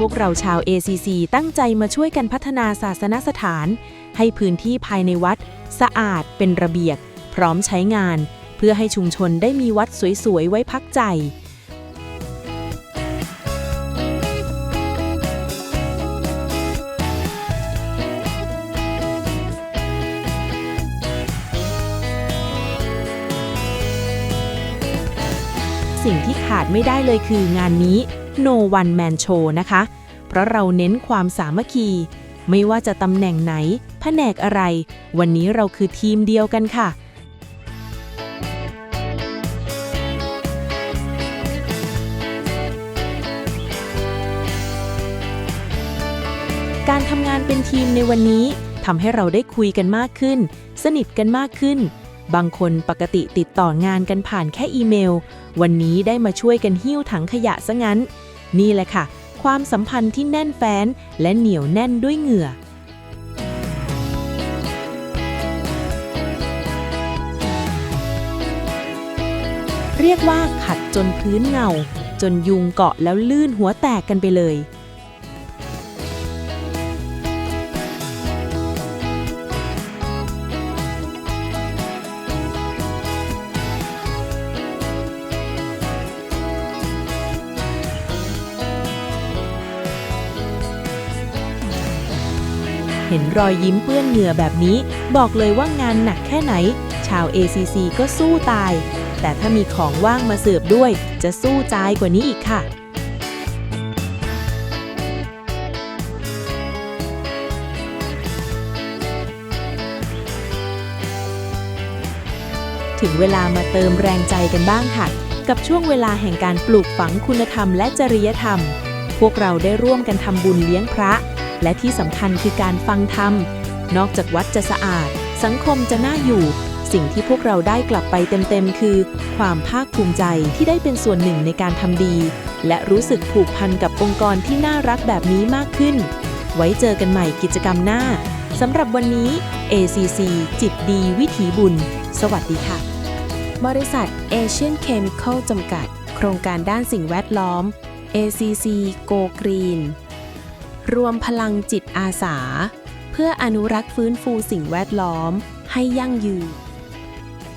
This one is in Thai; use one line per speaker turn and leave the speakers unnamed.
พวกเราชาว ACC ตั้งใจมาช่วยกันพัฒนาศาสนสถาน ให้พื้นที่ภายในวัด สะอาดเป็นระเบียบ พร้อมใช้งาน เพื่อให้ชุมชนได้มีวัดสวยๆ ไว้พักใจสิ่งที่ขาดไม่ได้เลยคืองานนี้ No One Man Show นะคะ เพราะเราเน้นความสามัคคี ไม่ว่าจะตำแหน่งไหน แผนกอะไร วันนี้เราคือทีมเดียวกันค่ะการทำงานเป็นทีมในวันนี้ทำให้เราได้คุยกันมากขึ้น สนิทกันมากขึ้น บางคนปกติติดต่องานกันผ่านแค่อีเมล วันนี้ได้มาช่วยกันหิ้วถังขยะซะงั้น นี่แหละค่ะ ความสัมพันธ์ที่แน่นแฟ้นและเหนียวแน่นด้วยเหงื่อ เรียกว่าขัดจนพื้นเงา จนยุงเกาะแล้วลื่นหัวแตกกันไปเลย เห็นรอยยิ้มเปื้อนเหงื่อแบบนี้ บอกเลยว่างานหนักแค่ไหน ชาว ACC ก็สู้ตาย แต่ถ้ามีของว่างมาเสิร์ฟด้วย จะสู้ใจกว่านี้อีกค่ะถึงเวลามาเติมแรงใจกันบ้างค่ะ กับช่วงเวลาแห่งการปลูกฝังคุณธรรมและจริยธรรม พวกเราได้ร่วมกันทำบุญเลี้ยงพระ และที่สำคัญคือการฟังธรรม นอกจากวัดจะสะอาด สังคมจะน่าอยู่ สิ่งที่พวกเราได้กลับไปเต็มๆ คือ ความภาคภูมิใจที่ได้เป็นส่วนหนึ่งในการทำดี และรู้สึกผูกพันกับองค์กรที่น่ารักแบบนี้มากขึ้น ไว้เจอกันใหม่กิจกรรมหน้าสำหรับวันนี้ ACC จิตดีวิถีบุญ สวัสดีค่ะ
บริษัท Asian Chemical จำกัด โครงการด้านสิ่งแวดล้อม ACC Go Green รวมพลังจิตอาสา เพื่ออนุรักษ์ฟื้นฟูสิ่งแวดล้อมให้ยั่งยืน